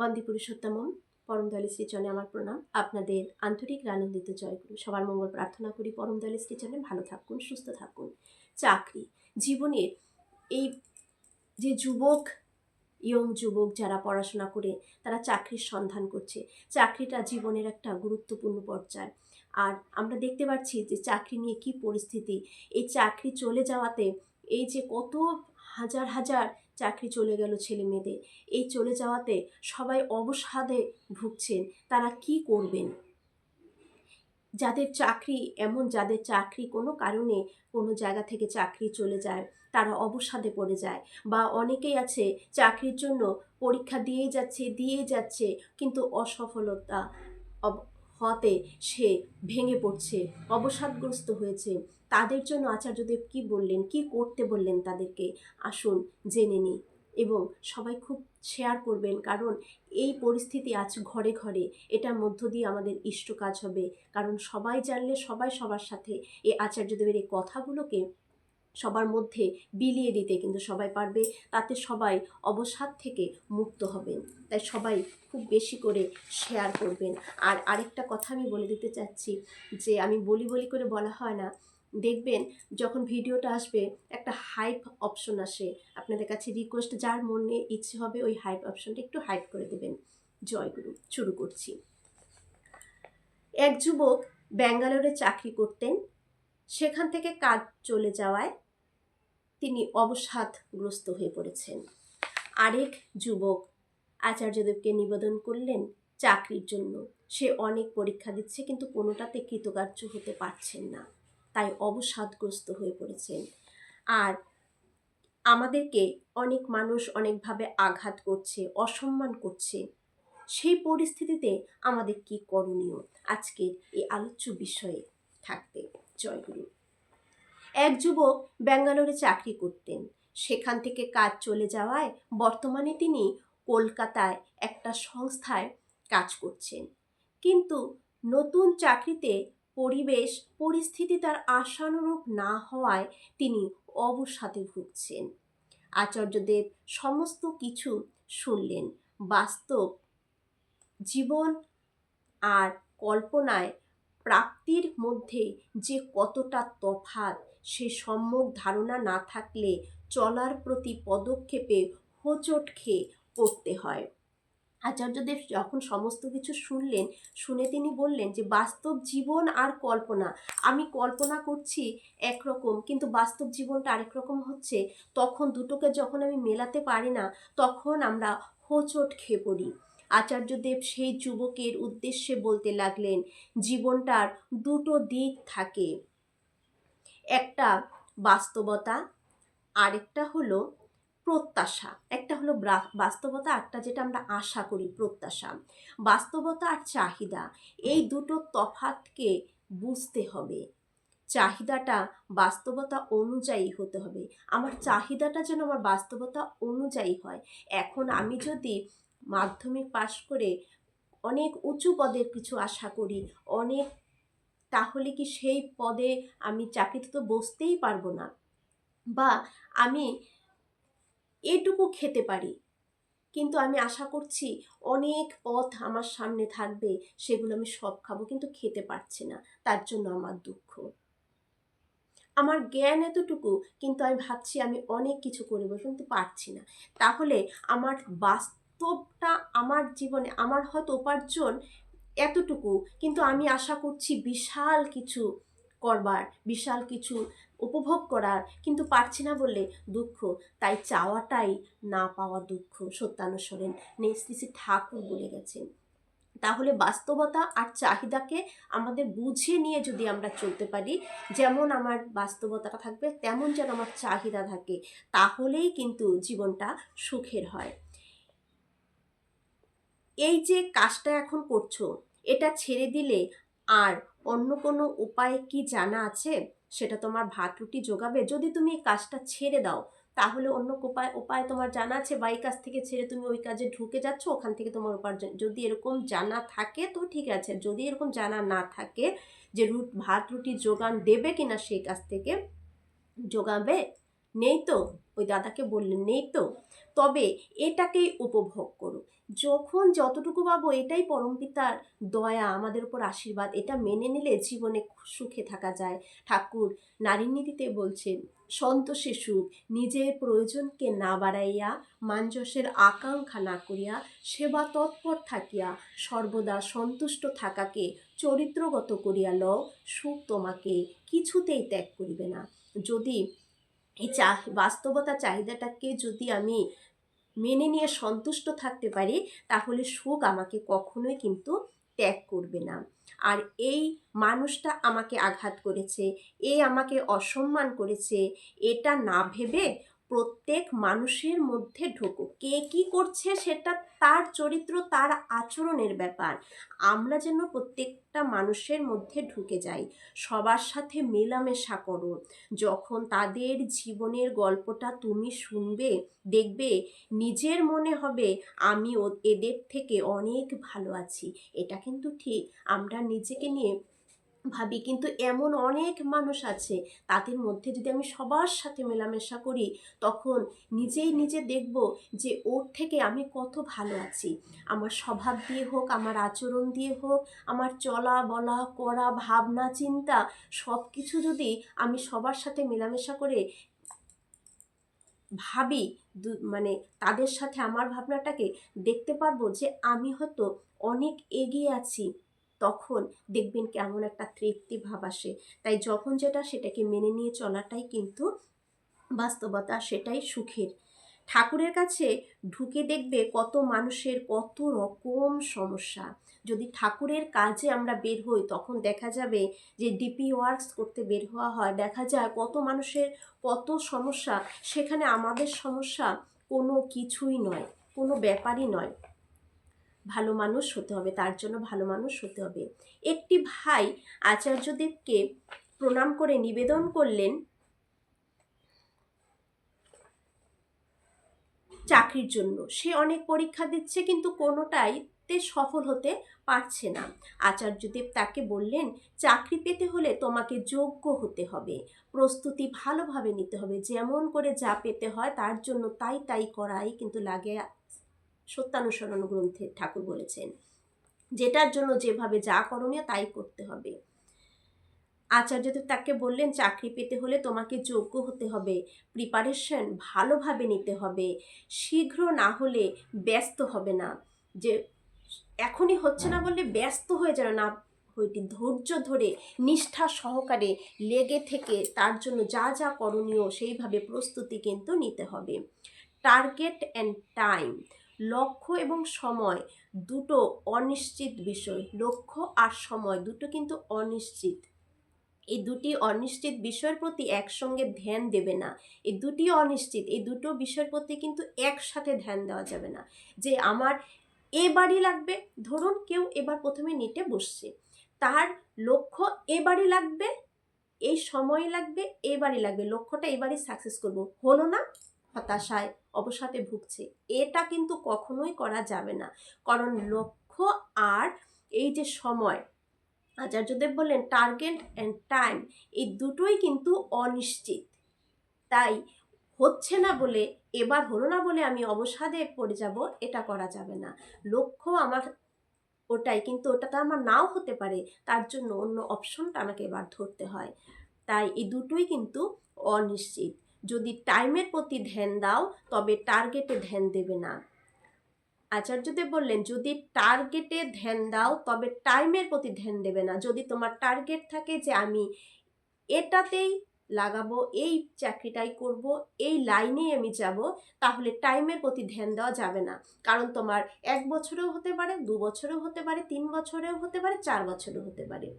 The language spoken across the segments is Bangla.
বন্দী পরম দয়ালু শ্রীচরণে আমার প্রণাম। আপনাদের আন্তরিক আনন্দিত জয় করুন। সবার মঙ্গল প্রার্থনা করি। পরম দয়ালু শ্রীচরণে ভালো থাকুন, সুস্থ থাকুন। চাকরি। জীবনের এই যে যুবক, ইয়ং যুবক যারা পড়াশোনা করে, তারা চাকরির সন্ধান করছে। চাকরিটা জীবনের একটা গুরুত্বপূর্ণ পর্যায়। আর আমরা দেখতে পাচ্ছি যে চাকরি নিয়ে কি পরিস্থিতি। এই চাকরি চলে যাওয়াতে এই যে কত হাজার হাজার চাকরি চলে গেল ছেলে মেয়েদের। এই চলে যাওয়াতে সবাই অবসাদে ভুগছেন, তারা কি করবেন? যাদের চাকরি এমন, যাদের চাকরি কোনো কারণে কোনো জায়গা থেকে চাকরি চলে যায়, তারা অবসাদে পড়ে যায়। বা অনেকেই আছে চাকরির জন্য পরীক্ষা দিয়ে যাচ্ছে দিয়ে যাচ্ছে, কিন্তু অসফলতা হতে সে ভেঙে পড়ছে, অবসাদগ্রস্ত হয়েছে। তাদের জন্য আচার্যদেব কি বললেন, কি করতে বললেন তাদেরকে? আসুন জেনে নিই এবং সবাই খুব শেয়ার করবেন, কারণ এই পরিস্থিতি আজ ঘরে ঘরে। এটার মধ্য দিয়ে আমাদের ইষ্ট কাজ হবে। কারণ সবাই জানলে সবাই সবার সাথে এই আচার্যদেবের এই কথাগুলোকে সবার মধ্যে বিলিয়ে দিতে কিন্তু সবাই পারবে। তাতে সবাই অবসাদ থেকে মুক্ত হবেন তাই সবাই খুব বেশি করে শেয়ার করবেন। আর আরেকটা কথা আমি বলে দিতে চাচ্ছি যে, আমি বলি বলি করে বলা হয় না। দেখবেন যখন ভিডিওটা আসবে, একটা হাইপ অপশন আসে। আপনাদের কাছে রিকোয়েস্ট যার মনে ইচ্ছে হবে, ওই হাইপ অপশনটা একটু হাইপ করে দেবেন। জয়গুরু, শুরু করছি। এক যুবক ব্যাঙ্গালোরে চাকরি করতেন। সেখান থেকে কাজ চলে যাওয়ায় তিনি অবসাদগ্রস্ত হয়ে পড়েছেন। আরেক যুবক আচার্যদেবকে নিবেদন করলেন চাকরির জন্য। সে অনেক পরীক্ষা দিচ্ছে, কিন্তু কোনোটাতে কৃতকার্য হতে পারছেন না। তাই অবসাদগ্রস্ত হয়ে পড়েছেন। আর আমাদেরকে অনেক মানুষ অনেকভাবে আঘাত করছে, অসম্মান করছে। সেই পরিস্থিতিতে আমাদের কি করণীয়? আজকের এই আলোচ্য বিষয়ে থাকবে। জয়গুরু। এক যুবক ব্যাঙ্গালোরে চাকরি করতেন। সেখান থেকে কাজ চলে যাওয়ায় বর্তমানে তিনি কলকাতায় একটা সংস্থায় কাজ করছেন। কিন্তু নতুন চাকরিতে পরিবেশ, পরিস্থিতি তার আশানুরূপ না হওয়ায় তিনি অবসাদে ভুগছেন। আচার্যদেব সমস্ত কিছু শুনলেন। বাস্তব জীবন আর কল্পনায় প্রাপ্তির মধ্যে যে কতটা তফাৎ, সে সম্যক ধারণা না থাকলে চলার প্রতি পদক্ষেপে হোঁচট খেয়ে পড়তে হয়। আচার্যদেব যখন সমস্ত কিছু শুনলেন, শুনে তিনি বললেন যে, বাস্তব জীবন আর কল্পনা, আমি কল্পনা করছি একরকম, কিন্তু বাস্তব জীবনটা আরেক রকম হচ্ছে। তখন দুটোকে যখন আমি মেলাতে পারি না, তখন আমরা হোঁচট খেয়ে পড়ি। আচার্যদেব সেই যুবকের উদ্দেশ্যে বলতে লাগলেন, জীবনটার দুটো দিক থাকে। একটা বাস্তবতা, আরেকটা হলো প্রত্যাশা। একটা হলো বাস্তবতা একটা যেটা আমরা আশা করি, প্রত্যাশা। বাস্তবতা আর চাহিদা, এই দুটো তফাতকে বুঝতে হবে। চাহিদাটা বাস্তবতা অনুযায়ী হতে হবে। আমার চাহিদাটা যেন আমার বাস্তবতা অনুযায়ী হয়। এখন আমি যদি মাধ্যমিক পাশ করে অনেক উঁচু পদের কিছু আশা করি, অনেক তাহলে কি সেই পদে আমি চাকরিতে তো বসতেই পারব না বা আমি এটুকু খেতে পারি। কিন্তু আমি আশা করছি অনেক পথ আমার সামনে থাকবে, সেগুলো আমি সব খাব, কিন্তু খেতে পারছি না, তার জন্য আমার দুঃখ। আমার জ্ঞান এতটুকু, কিন্তু আমি ভাবছি আমি অনেক কিছু করে করব কিন্তু পারছি না। তাহলে আমার বাস্তবটা আমার জীবনে, আমার হয়তো উপার্জন এতটুকু, কিন্তু আমি আশা করছি বিশাল কিছু করবার, বিশাল কিছু উপভোগ করার, কিন্তু পারছি না বললে দুঃখ। তাই চাওয়াটাই না পাওয়া দুঃখ, সত্যানুসরণ। শ্রী ঠাকুর বলে গেছেন। তাহলে বাস্তবতা আর চাহিদাকে আমাদের বুঝে নিয়ে যদি আমরা চলতে পারি, যেমন আমার বাস্তবতাটা থাকবে, তেমন যেন আমার চাহিদা থাকে, তাহলেই কিন্তু জীবনটা সুখের হয়। এই যে কাজটা এখন করছ, এটা ছেড়ে দিলে আর অন্য কোনো উপায় কি জানা আছে? সেটা তোমার ভাত রুটি যোগাবে যদি তুমি এই কাজটা ছেড়ে দাও, তাহলে অন্য উপায় উপায় তোমার জানা আছে? বা এই কাজ থেকে ছেড়ে তুমি ওই কাজে ঢুকে যাচ্ছ, ওখান থেকে তোমার উপার্জন, যদি এরকম জানা থাকে তো ঠিক আছে। যদি এরকম জানা না থাকে যে রুট, ভাত রুটি যোগান দেবে কিনা সেই কাজ থেকে যোগাবে নেই তো? ওই দাদাকে বললেন, নেই তো। তবে এটাকেই উপভোগ করো। যখন যতটুকু পাবো এটাই পরমপিতার দয়া, আমাদের উপর আশীর্বাদ। এটা মেনে নিলে জীবনে সুখে থাকা যায়। ঠাকুর নারীর নীতিতে বলছেন, সন্তোষে সুখ, নিজের প্রয়োজনকে না বাড়াইয়া, মাঞ্জসের আকাঙ্ক্ষা না করিয়া, সেবা তৎপর থাকিয়া, সর্বদা সন্তুষ্ট থাকাকে চরিত্রগত করিয়া লও। সুখ তোমাকে কিছুতেই ত্যাগ করিবে না। যদি এই চা, বাস্তবতা চাহিদাটাকে যদি আমি মেনে নিয়ে সন্তুষ্ট থাকতে পারি, তাহলে সুখ আমাকে কখনোই কিন্তু ত্যাগ করবে না। আর এই মানুষটা আমাকে আঘাত করেছে, এ আমাকে অসম্মান করেছে, এটা না ভেবে প্রত্যেক মানুষের মধ্যে ঢোকো কে কি করছে সেটা তার চরিত্র, তার আচরণের ব্যাপার। আমরা যেন প্রত্যেকটা মানুষের মধ্যে ঢুকে যাই। সবার সাথে মেলামেশা করো। যখন তাদের জীবনের গল্পটা তুমি শুনবে, দেখবে, নিজের মনে হবে, আমি এদের থেকে অনেক ভালো আছি। এটা কিন্তু ঠিক। আমরা নিজেকে নিয়ে ভাবি, কিন্তু এমন অনেক মানুষ আছে, তাদের মধ্যে যদি আমি সবার সাথে মেলামেশা করি, তখন নিজেই নিজে দেখব যে ওর থেকে আমি কত ভালো আছি। আমার স্বভাব দিয়ে হোক, আমার আচরণ দিয়ে হোক, আমার চলা বলা, করা, ভাবনা, চিন্তা সব কিছু যদি আমি সবার সাথে মেলামেশা করে ভাবি মানে তাদের সাথে আমার ভাবনাটাকে দেখতে পারব যে আমি হয়তো অনেক এগিয়ে আছি। তখন দেখবেন কেমন একটা তৃপ্তি ভাব আসে। তাই যখন যেটা সেটাকে মেনে নিয়ে চলাটাই কিন্তু বাস্তবতা, সেটাই সুখের। ঠাকুরের কাছে ঢুকে দেখবে কত মানুষের কত রকম সমস্যা। যদি ঠাকুরের কাজে আমরা বের হই, তখন দেখা যাবে যে ডিপি ওয়ার্কস করতে বের হওয়া হয়। দেখা যায় কত মানুষের কত সমস্যা, সেখানে আমাদের সমস্যা কোনো কিছুই নয়, কোনো ব্যাপারই নয়। ভালো মানুষ হতে হবে, তার জন্য ভালো মানুষ হতে হবে। একটি ভাই আচার্যদেবকে প্রণাম করে নিবেদন করলেন চাকরির জন্য। সে অনেক পরীক্ষা দিচ্ছে, কিন্তু কোনোটাই তে সফল হতে পারছে না। আচার্যদেব তাকে বললেন, চাকরি পেতে হলে তোমাকে যোগ্য হতে হবে। প্রস্তুতি ভালোভাবে নিতে হবে। যেমন করে যা পেতে হয় তার জন্য তাই তাই করাই কিন্তু লাগে সত্যানুসরণ গ্রন্থে ঠাকুর বলেছেন, যেটার জন্য যেভাবে যা করণীয় তাই করতে হবে। আচার্যদেব তাকে বললেন, চাকরি পেতে হলে তোমাকে যোগ্য হতে হবে, প্রিপারেশন ভালোভাবে নিতে হবে, শীঘ্র না হলে ব্যস্ত হবে না। যে এখনই হচ্ছে না বললে ব্যস্ত হয়ে যেন না হইটি, ধৈর্য ধরে, নিষ্ঠা সহকারে লেগে থেকে তার জন্য যা যা করণীয় সেইভাবে প্রস্তুতি কিন্তু নিতে হবে। টার্গেট অ্যান্ড টাইম লক্ষ্য এবং সময় দুটো অনিশ্চিত বিষয়। লক্ষ্য আর সময় দুটো কিন্তু অনিশ্চিত। এই দুটি অনিশ্চিত বিষয়ের প্রতি একসঙ্গে ধ্যান দেবে না। এই দুটি অনিশ্চিত, এই দুটো বিষয়ের প্রতি কিন্তু একসাথে ধ্যান দেওয়া যাবে না। যে আমার এ বাড়ি লাগবে, ধরুন কেউ এবার প্রথমে নিটে বসছে। তার লক্ষ্য এ বাড়ি লাগবে, এই সময় লাগবে, এ বাড়ি লাগবে, লক্ষ্যটা এবারই সাকসেস করব। হলো না হতাশায়। অবসাদে ভুগছে। এটা কিন্তু কখনোই করা যাবে না। কারণ লক্ষ্য আর এই যে সময় আচার্যদেব বললেন টার্গেট অ্যান্ড টাইম এই দুটোই কিন্তু অনিশ্চিত। তাই হচ্ছে না বলে, এবার হলো না বলে আমি অবসাদে পড়ে যাব, এটা করা যাবে না। লক্ষ্য আমার, ওটাই কিন্তু ওটা তো আমার নাও হতে পারে, তার জন্য অন্য অপশনটা আমাকে এবার ধরতে হয়। তাই এই দুটোই কিন্তু অনিশ্চিত। যদি টাইমের প্রতি ধ্যান দাও, তবে টার্গেটে ধ্যান দেবে না। আচার্যদেব বললেন, যদি টার্গেটে ধ্যান দাও, তবে টাইমের প্রতি ধ্যান দেবে না। যদি তোমার টার্গেট থাকে যে আমি এটাতেই লাগাবো, এই চাকরিটাই করব, এই লাইনেই আমি যাব, তাহলে টাইমের প্রতি ধ্যান দেওয়া যাবে না। কারণ তোমার এক বছরেও হতে পারে, দু বছরেও হতে পারে, তিন বছরেও হতে পারে, চার বছরেও হতে পারে।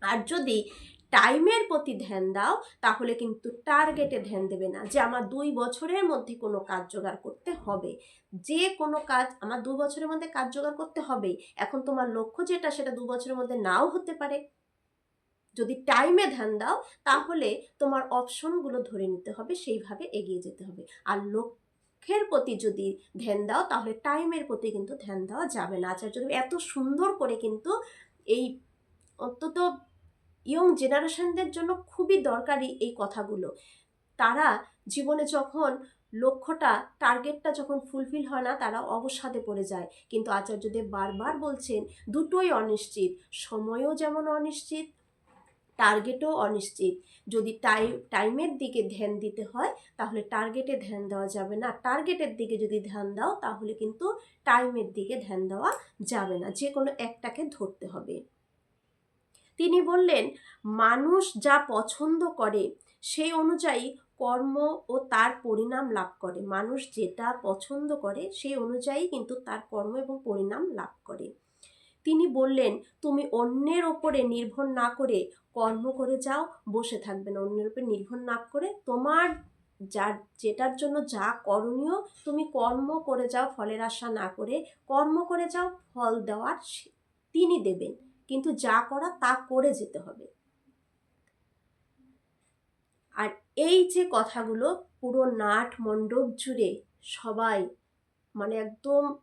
আর যদি টাইমের প্রতি ধ্যান দাও, তাহলে কিন্তু টার্গেটে ধ্যান দেবে না। যে আমার দুই বছরের মধ্যে কোনো কাজ জোগাড় করতে হবে, যে কোনো কাজ আমার দু বছরের মধ্যে কাজ জোগাড় করতে হবেই এখন তোমার লক্ষ্য যেটা সেটা দু বছরের মধ্যে নাও হতে পারে। যদি টাইমে ধ্যান দাও, তাহলে তোমার অপশনগুলো ধরে নিতে হবে, সেইভাবে এগিয়ে যেতে হবে। আর লক্ষ্যের প্রতি যদি ধ্যান দাও, তাহলে টাইমের প্রতি কিন্তু ধ্যান দেওয়া যাবে না। আচার্য এত সুন্দর করে কিন্তু এই অন্তত ইয়ং জেনারেশনদের জন্য খুবই দরকারি এই কথাগুলো। তারা জীবনে যখন লক্ষ্যটা টার্গেটটা যখন ফুলফিল হয় না, তারা অবসাদে পড়ে যায়। কিন্তু আচার্যদেব বারবার বলছেন, দুটোই অনিশ্চিত। সময়ও যেমন অনিশ্চিত টার্গেটও অনিশ্চিত। যদি টাইম টাইমের দিকে ধ্যান দিতে হয়, তাহলে টার্গেটে ধ্যান দেওয়া যাবে না। টার্গেটের দিকে যদি ধ্যান দাও, তাহলে কিন্তু টাইমের দিকে ধ্যান দেওয়া যাবে না। যে কোনো একটাকে ধরতে হবে। তিনি বললেন, মানুষ যা পছন্দ করে, সেই অনুযায়ী কর্ম ও তার পরিণাম লাভ করে। মানুষ যেটা পছন্দ করে, সেই অনুযায়ী কিন্তু তার কর্ম এবং পরিণাম লাভ করে। তিনি বললেন, তুমি অন্যের ওপরে নির্ভর না করে কর্ম করে যাও, বসে থাকবে না। অন্যের উপরে নির্ভর না করে তোমার যার, যেটার জন্য যা করণীয়, তুমি কর্ম করে যাও, ফলের আশা না করে। কর্ম করে যাও, ফল দেওয়ার তিনি দেবেন। কিন্তু যা করা তা করে যেতে হবে। আর এই যে কথাগুলো পুরো নাট মণ্ডপ জুড়ে সবাই মানে একদম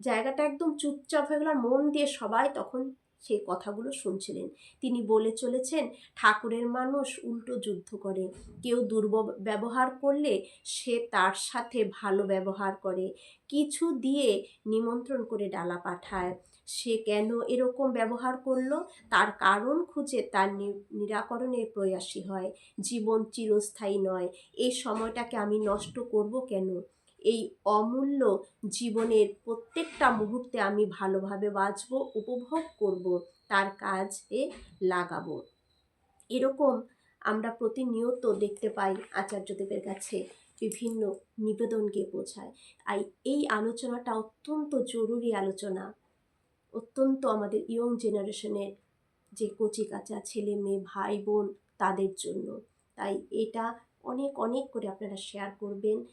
জায়গাটা একদম চুপচাপ হয়ে গেল আর মন দিয়ে সবাই তখন সেই কথাগুলো শুনছিলেন। তিনি বলে চলেছেন, ঠাকুরের মানুষ উল্টো যুদ্ধ করে। কেউ দুর্ব ব্যবহার করলে সে তার সাথে ভালো ব্যবহার করে। কিছু দিয়ে নিমন্ত্রণ করে ডালা পাঠায়। সে কেন এরকম ব্যবহার করল? তার কারণ খুঁজে তার নিরাকরণের প্রয়াসী হয়। জীবন চিরস্থায়ী নয়। এই সময়টাকে আমি নষ্ট করব কেন? এই অমূল্য জীবনের প্রত্যেকটা মুহূর্তে আমি ভালোভাবে বাঁচব, উপভোগ করব, তার কাজে লাগাবো। এরকম আমরা প্রতিনিয়ত দেখতে পাই আচার্যদেবের কাছে বিভিন্ন নিবেদনকে বোঝায়। আর এই আলোচনাটা অত্যন্ত জরুরি আলোচনা। অত্যন্ত আমাদের ইয়ং জেনারেশনের যে কচি কাঁচা ছেলে মেয়ে ভাই বোন তাদের জন্য। তাই এটা অনেক অনেক করে আপনারা শেয়ার করবেন।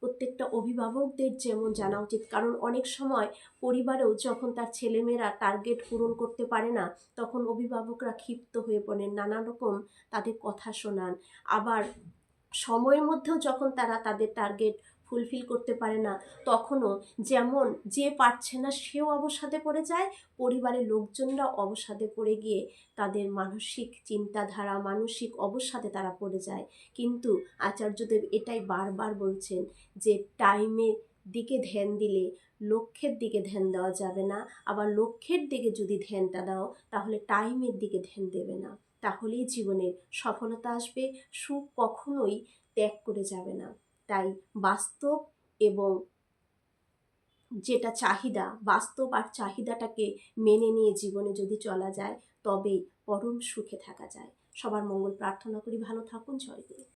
প্রত্যেকটা অভিভাবকদের যেমন জানা উচিত। কারণ অনেক সময় পরিবারেও যখন তার ছেলেমেয়েরা টার্গেট পূরণ করতে পারে না, তখন অভিভাবকরা ক্ষিপ্ত হয়ে পড়েন, নানা রকম তাদের কথা শোনান। আবার সময়ের মধ্যেও যখন তারা তাদের টার্গেট ফুলফিল করতে পারে না। তখনও যেমন যে পারছে না, সেও অবসাদে পড়ে যায়। পরিবারের লোকজনরা অবসাদে পড়ে গিয়ে তাদের মানসিক চিন্তাধারা, মানসিক অবসাদে তারা পড়ে যায়। কিন্তু আচার্যদেব এটাই বারবার বলছেন যে, টাইমের দিকে ধ্যান দিলে লক্ষ্যের দিকে ধ্যান দেওয়া যাবে না। আবার লক্ষ্যের দিকে যদি ধ্যানটা দাও, তাহলে টাইমের দিকে ধ্যান দেবে না। তাহলেই জীবনের সফলতা আসবে। সুখ কখনোই ত্যাগ করে যাবে না। তাই বাস্তব এবং যেটা চাহিদা, বাস্তব আর চাহিদাটাকে মেনে নিয়ে জীবনে যদি চলা যায়, তবেই পরম সুখে থাকা যায়। সবার মঙ্গল প্রার্থনা করি। ভালো থাকুন। জয় গুরু।